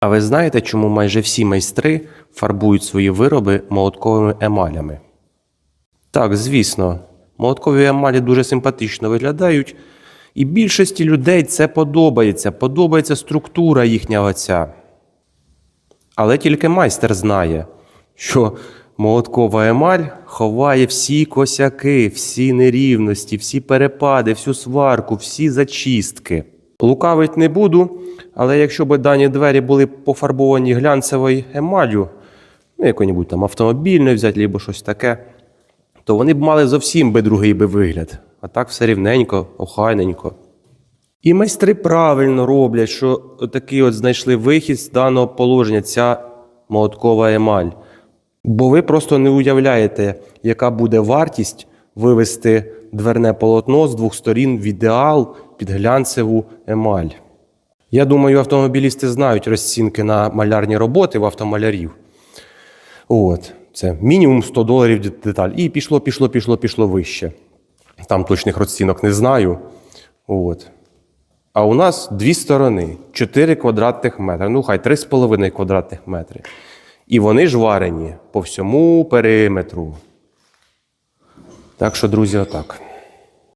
А ви знаєте, чому майже всі майстри фарбують свої вироби молотковими емалями? Так, звісно, молоткові емалі дуже симпатично виглядають, і більшості людей це подобається, подобається структура їхнього ця. Але тільки майстер знає, що молоткова емаль ховає всі косяки, всі нерівності, всі перепади, всю сварку, всі зачистки. Лукавить не буду, але якщо б дані двері були пофарбовані глянцевою емаллю, ну, якою-небудь там автомобільною взяти, або щось таке, то вони б мали зовсім би другий би вигляд. А так все рівненько, охайненько. І майстри правильно роблять, що такий от знайшли вихід з даного положення, ця молоткова емаль. Бо ви просто не уявляєте, яка буде вартість вивести дверне полотно з двох сторін в ідеал під глянцеву емаль. Я думаю, автомобілісти знають розцінки на малярні роботи в автомалярів. От, це мінімум 100 доларів деталь. І пішло, пішло, пішло, пішло вище. Там точних розцінок не знаю. От. А у нас дві сторони, 4 квадратних метри, ну хай 3,5 квадратних метри. І вони ж варені по всьому периметру. Так що, друзі, отак.